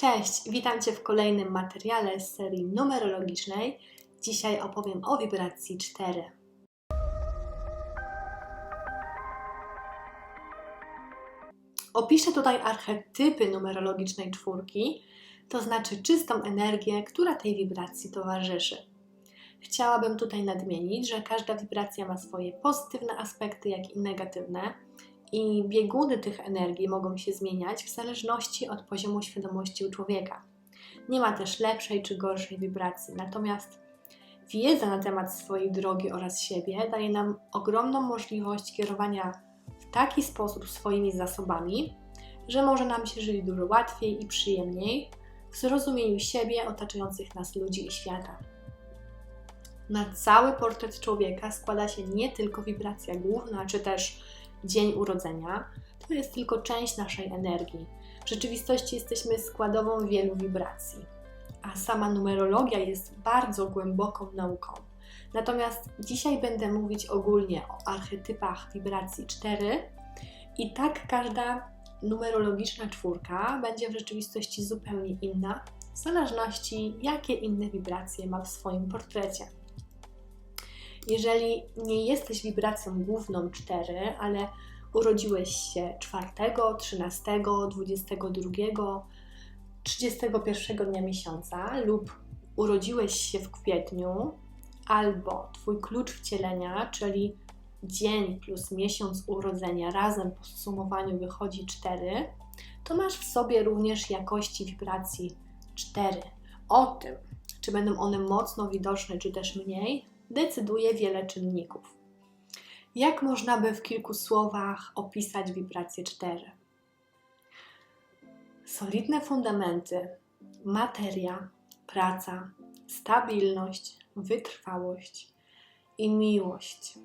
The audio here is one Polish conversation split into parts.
Cześć, witam Cię w kolejnym materiale z serii numerologicznej. Dzisiaj opowiem o wibracji 4. Opiszę tutaj archetypy numerologicznej czwórki, to znaczy czystą energię, która tej wibracji towarzyszy. Chciałabym tutaj nadmienić, że każda wibracja ma swoje pozytywne aspekty, jak i negatywne i bieguny tych energii mogą się zmieniać w zależności od poziomu świadomości u człowieka. Nie ma też lepszej czy gorszej wibracji, natomiast wiedza na temat swojej drogi oraz siebie daje nam ogromną możliwość kierowania w taki sposób swoimi zasobami, że może nam się żyć dużo łatwiej i przyjemniej w zrozumieniu siebie, otaczających nas ludzi i świata. Na cały portret człowieka składa się nie tylko wibracja główna, czy też dzień urodzenia, to jest tylko część naszej energii. W rzeczywistości jesteśmy składową wielu wibracji, a sama numerologia jest bardzo głęboką nauką. Natomiast dzisiaj będę mówić ogólnie o archetypach wibracji 4 i tak każda numerologiczna czwórka będzie w rzeczywistości zupełnie inna, w zależności jakie inne wibracje ma w swoim portrecie. Jeżeli nie jesteś wibracją główną 4, ale urodziłeś się 4, 13, 22, 31 dnia miesiąca lub urodziłeś się w kwietniu, albo Twój klucz wcielenia, czyli dzień plus miesiąc urodzenia razem po sumowaniu wychodzi 4, to masz w sobie również jakości wibracji 4. O tym, czy będą one mocno widoczne, czy też mniej, decyduje wiele czynników. Jak można by w kilku słowach opisać wibrację 4? Solidne fundamenty, materia, praca, stabilność, wytrwałość i miłość.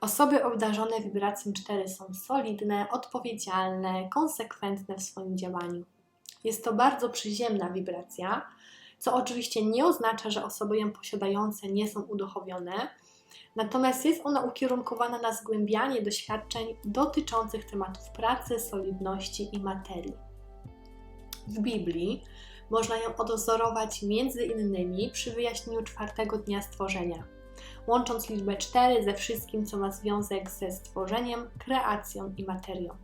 Osoby obdarzone wibracją 4 są solidne, odpowiedzialne, konsekwentne w swoim działaniu. Jest to bardzo przyziemna wibracja, co oczywiście nie oznacza, że osoby ją posiadające nie są uduchowione, natomiast jest ona ukierunkowana na zgłębianie doświadczeń dotyczących tematów pracy, solidności i materii. W Biblii można ją odozorować między innymi przy wyjaśnieniu czwartego dnia stworzenia, łącząc liczbę 4 ze wszystkim, co ma związek ze stworzeniem, kreacją i materią.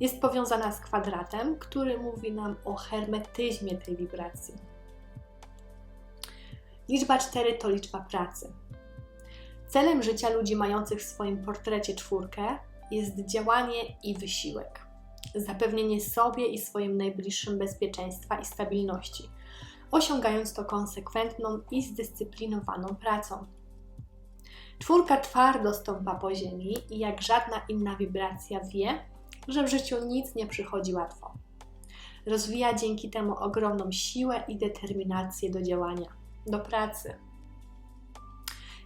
Jest powiązana z kwadratem, który mówi nam o hermetyzmie tej wibracji. Liczba 4 to liczba pracy. Celem życia ludzi mających w swoim portrecie czwórkę jest działanie i wysiłek. Zapewnienie sobie i swoim najbliższym bezpieczeństwa i stabilności, osiągając to konsekwentną i zdyscyplinowaną pracą. Czwórka twardo stąpa po ziemi i jak żadna inna wibracja wie, że w życiu nic nie przychodzi łatwo. Rozwija dzięki temu ogromną siłę i determinację do działania do pracy.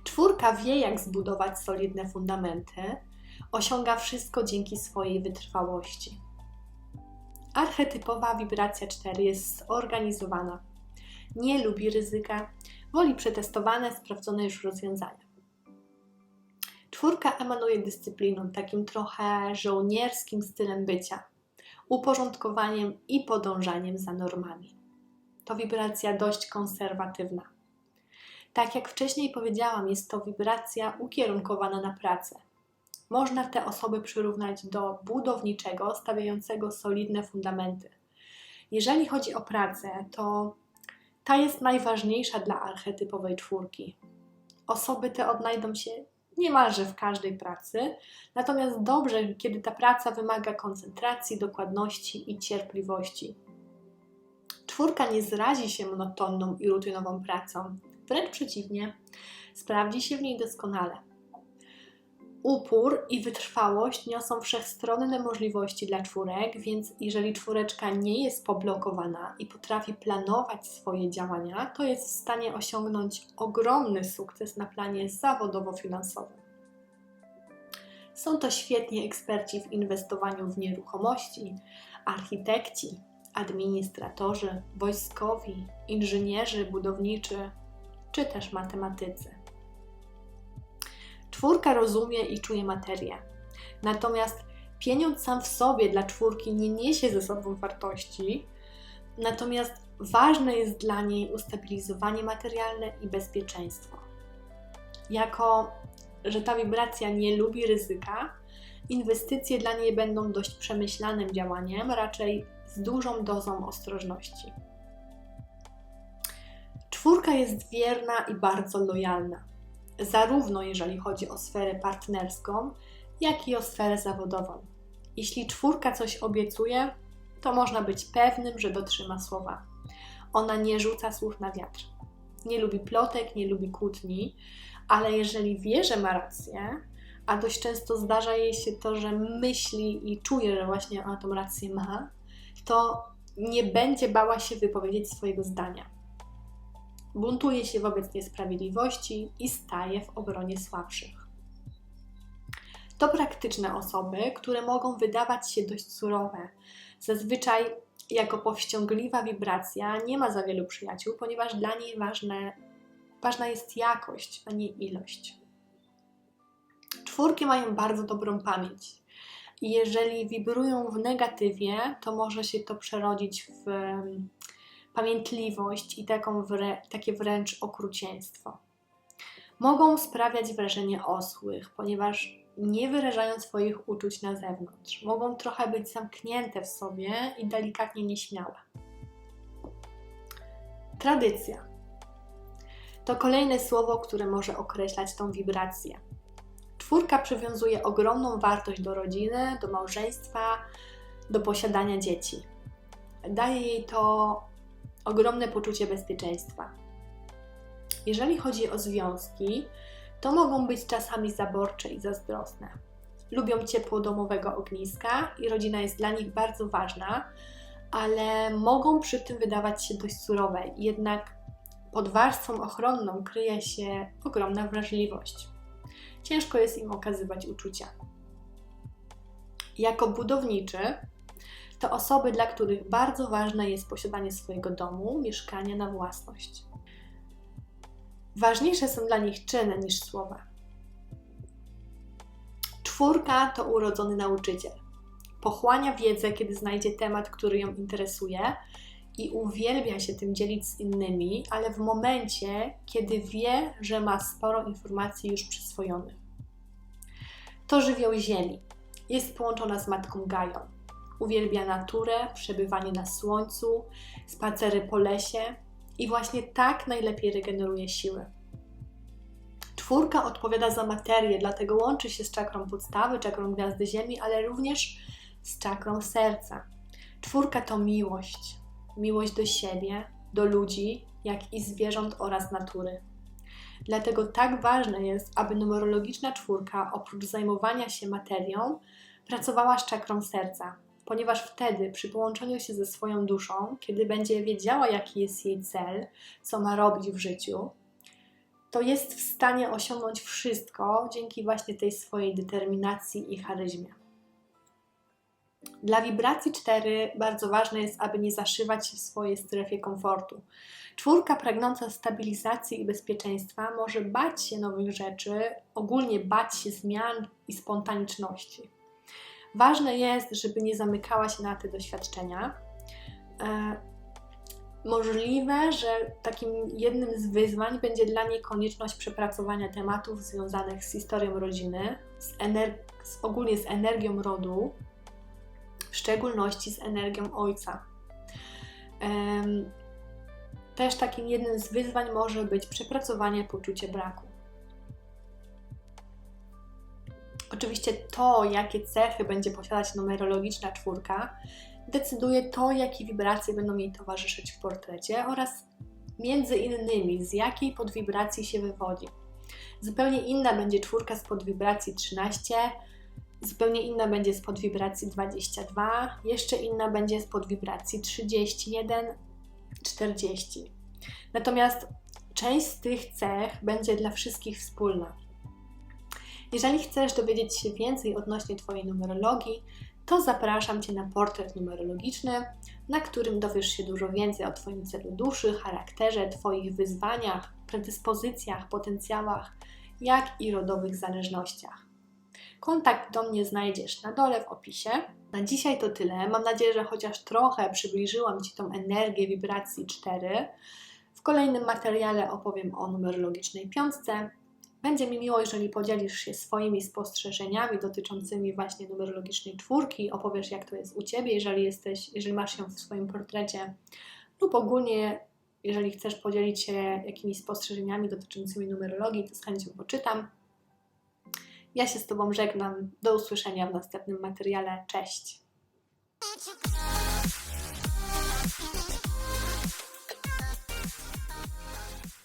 Czwórka wie, jak zbudować solidne fundamenty, osiąga wszystko dzięki swojej wytrwałości. Archetypowa wibracja 4 jest zorganizowana. Nie lubi ryzyka, woli przetestowane, sprawdzone już rozwiązania. Czwórka emanuje dyscypliną, takim trochę żołnierskim stylem bycia, uporządkowaniem i podążaniem za normami to wibracja dość konserwatywna. Tak jak wcześniej powiedziałam, jest to wibracja ukierunkowana na pracę. Można te osoby przyrównać do budowniczego, stawiającego solidne fundamenty. Jeżeli chodzi o pracę, to ta jest najważniejsza dla archetypowej czwórki. Osoby te odnajdą się niemalże w każdej pracy, natomiast dobrze, kiedy ta praca wymaga koncentracji, dokładności i cierpliwości. Czwórka nie zrazi się monotonną i rutynową pracą, wręcz przeciwnie, sprawdzi się w niej doskonale. Upór i wytrwałość niosą wszechstronne możliwości dla czwórek, więc jeżeli czwóreczka nie jest poblokowana i potrafi planować swoje działania, to jest w stanie osiągnąć ogromny sukces na planie zawodowo-finansowym. Są to świetni eksperci w inwestowaniu w nieruchomości, architekci, administratorzy, wojskowi, inżynierzy budowniczy czy też matematycy. Czwórka rozumie i czuje materię. Natomiast pieniądz sam w sobie dla czwórki nie niesie ze sobą wartości, Natomiast ważne jest dla niej ustabilizowanie materialne i bezpieczeństwo. Jako, że ta wibracja nie lubi ryzyka, inwestycje dla niej będą dość przemyślanym działaniem, raczej dużą dozą ostrożności. Czwórka jest wierna i bardzo lojalna, zarówno jeżeli chodzi o sferę partnerską, jak i o sferę zawodową. Jeśli czwórka coś obiecuje, to można być pewnym, że dotrzyma słowa. Ona nie rzuca słów na wiatr. Nie lubi plotek, nie lubi kłótni, ale jeżeli wie, że ma rację, a dość często zdarza jej się to, że myśli i czuje, że właśnie ona tą rację ma, to nie będzie bała się wypowiedzieć swojego zdania. Buntuje się wobec niesprawiedliwości i staje w obronie słabszych. To praktyczne osoby, które mogą wydawać się dość surowe. Zazwyczaj jako powściągliwa wibracja nie ma za wielu przyjaciół, ponieważ dla niej ważne, ważna jest jakość, a nie ilość. Czwórki mają bardzo dobrą pamięć. Jeżeli wibrują w negatywie, to może się to przerodzić w pamiętliwość i taką takie wręcz okrucieństwo. Mogą sprawiać wrażenie osłych, ponieważ nie wyrażają swoich uczuć na zewnątrz. Mogą trochę być zamknięte w sobie i delikatnie nieśmiałe. Tradycja to kolejne słowo, które może określać tą wibrację. Czwórka przywiązuje ogromną wartość do rodziny, do małżeństwa, do posiadania dzieci. Daje jej to ogromne poczucie bezpieczeństwa. Jeżeli chodzi o związki, to mogą być czasami zaborcze i zazdrosne. Lubią ciepło domowego ogniska i rodzina jest dla nich bardzo ważna, ale mogą przy tym wydawać się dość surowe, jednak pod warstwą ochronną kryje się ogromna wrażliwość. Ciężko jest im okazywać uczucia. Jako budowniczy to osoby, dla których bardzo ważne jest posiadanie swojego domu, mieszkania na własność. Ważniejsze są dla nich czyny niż słowa. Czwórka to urodzony nauczyciel. Pochłania wiedzę, kiedy znajdzie temat, który ją interesuje i uwielbia się tym dzielić z innymi, ale w momencie, kiedy wie, że ma sporo informacji już przyswojonych. To żywioł Ziemi. Jest połączona z Matką Gają. Uwielbia naturę, przebywanie na słońcu, spacery po lesie, i właśnie tak najlepiej regeneruje siły. Czwórka odpowiada za materię, dlatego łączy się z czakrą podstawy, czakrą gwiazdy Ziemi, ale również z czakrą serca. Czwórka to miłość. Miłość do siebie, do ludzi, jak i zwierząt oraz natury. Dlatego tak ważne jest, aby numerologiczna czwórka, oprócz zajmowania się materią, pracowała z czakrą serca, ponieważ wtedy, przy połączeniu się ze swoją duszą, kiedy będzie wiedziała, jaki jest jej cel, co ma robić w życiu, to jest w stanie osiągnąć wszystko dzięki właśnie tej swojej determinacji i charyzmie. Dla wibracji 4 bardzo ważne jest, aby nie zaszywać się w swojej strefie komfortu. Czwórka pragnąca stabilizacji i bezpieczeństwa może bać się nowych rzeczy, ogólnie bać się zmian i spontaniczności. Ważne jest, żeby nie zamykała się na te doświadczenia. E, możliwe, że takim jednym z wyzwań będzie dla niej konieczność przepracowania tematów związanych z historią rodziny, z, z ogólnie z energią rodu, szczególności z energią ojca. Też takim jednym z wyzwań może być przepracowanie poczucia braku. Oczywiście to, jakie cechy będzie posiadać numerologiczna czwórka, decyduje to, jakie wibracje będą jej towarzyszyć w portrecie oraz między innymi z jakiej podwibracji się wywodzi. Zupełnie inna będzie czwórka z podwibracji 13, zupełnie inna będzie z podwibracji 22, jeszcze inna będzie z podwibracji 31, 40. Natomiast część z tych cech będzie dla wszystkich wspólna. Jeżeli chcesz dowiedzieć się więcej odnośnie Twojej numerologii, to zapraszam Cię na portret numerologiczny, na którym dowiesz się dużo więcej o Twoim celu duszy, charakterze, Twoich wyzwaniach, predyspozycjach, potencjałach, jak i rodowych zależnościach. Kontakt do mnie znajdziesz na dole w opisie. Na dzisiaj to tyle. Mam nadzieję, że chociaż trochę przybliżyłam Ci tą energię wibracji 4. W kolejnym materiale opowiem o numerologicznej piątce. Będzie mi miło, jeżeli podzielisz się swoimi spostrzeżeniami dotyczącymi właśnie numerologicznej czwórki, opowiesz jak to jest u Ciebie, jeżeli jesteś, jeżeli masz ją w swoim portrecie lub ogólnie, jeżeli chcesz podzielić się jakimiś spostrzeżeniami dotyczącymi numerologii, to z chęcią poczytam. Ja się z Tobą żegnam. Do usłyszenia w następnym materiale. Cześć!